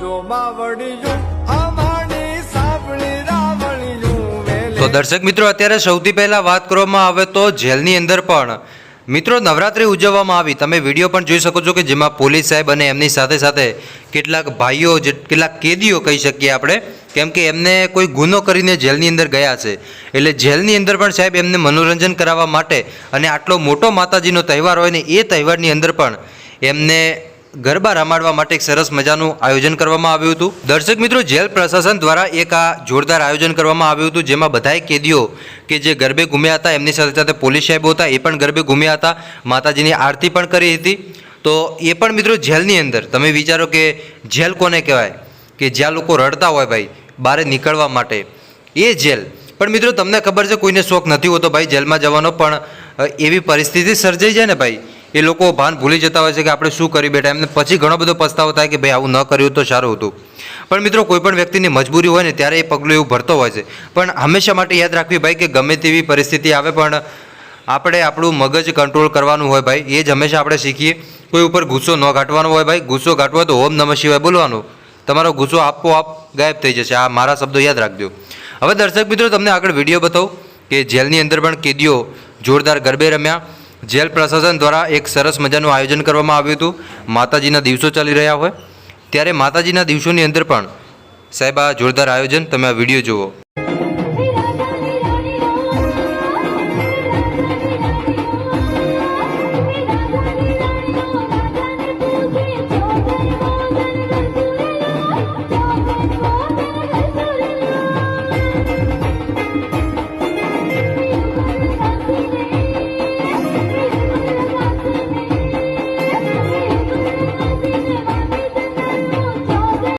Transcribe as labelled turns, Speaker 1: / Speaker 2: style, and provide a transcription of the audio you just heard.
Speaker 1: જો
Speaker 2: તો દર્શક મિત્રો, અત્યારે સૌથી પહેલા વાત કરવામાં આવે તો જેલની અંદર પણ. મિત્રો, નવરાત્રિ ઉજવવામાં આવી. તમે વીડિયો પણ જોઈ શકો છો કે જેમાં પોલીસ સાહેબ અને એમની સાથે સાથે કેટલાક ભાઈઓ કેટલાક કેદીઓ કહી શકીએ આપણે, કેમ કે એમને કોઈ ગુનો કરીને જેલની અંદર ગયા છે. એટલે જેલની અંદર પણ સાહેબ એમને મનોરંજન કરાવવા માટે અને આટલો મોટો માતાજીનો તહેવાર હોય ને એ તહેવારની અંદર પણ એમને ગરબા રમાડવા માટે એક સરસ મજાનું આયોજન કરવામાં આવ્યું હતું. દર્શક મિત્રો, જેલ પ્રશાસન દ્વારા એક આ જોરદાર આયોજન કરવામાં આવ્યું હતું, જેમાં બધાએ કેદીઓ કે જે ગરબે ઘૂમ્યા હતા, એમની સાથે સાથે પોલીસ સાહેબો હતા, એ પણ ગરબે ઘૂમ્યા હતા, માતાજીની આરતી પણ કરી હતી. તો એ પણ મિત્રો, જેલની અંદર તમે વિચારો કે જેલ કોને કહેવાય? કે જ્યાં લોકો રડતા હોય ભાઈ, બહાર નીકળવા માટે. એ જેલ. પણ મિત્રો, તમને ખબર છે, કોઈને શોખ નથી હોતો ભાઈ, જેલમાં જવાનો, પણ એવી પરિસ્થિતિ સર્જાઈ જાય ને ભાઈ એ લોકો ભાન ભૂલી જતા હોય છે કે આપણે શું કરી બેઠા. એમને પછી ઘણો બધો પસ્તાવો થાય કે ભાઈ, આવું ન કર્યું તો સારું હતું. પણ મિત્રો, કોઈ પણ વ્યક્તિની મજબૂરી હોય ને, ત્યારે એ પગલું એવું ભરતો હોય છે. પણ હંમેશા માટે યાદ રાખવી ભાઈ કે ગમે તેવી પરિસ્થિતિ આવે, પણ આપણે આપણું મગજ કંટ્રોલ કરવાનું હોય ભાઈ. એ જ હંમેશા આપણે શીખીએ. કોઈ ઉપર ગુસ્સો ન ઘાટવાનો હોય ભાઈ. ગુસ્સો ઘાટવો તો ઓમ નમઃ શિવાય બોલવાનું. તમારો ગુસ્સો આપોઆપ ગાયબ થઈ જશે. આ મારા શબ્દો યાદ રાખજો. હવે દર્શક મિત્રો, તમને આગળ વીડિયો બતાવું કે જેલની અંદર પણ કેદીઓ જોરદાર ગરબે રમ્યા. જેલ પ્રશાસન દ્વારા એક સરસ મજાનું આયોજન કરવામાં આવ્યું હતું. માતાજીના દિવસો ચાલી રહ્યા હોય. ત્યારે માતાજીના દિવસોની અંદર પણ સાહેબ, આ જોરદાર આયોજન તમે આ વીડિયો જુઓ.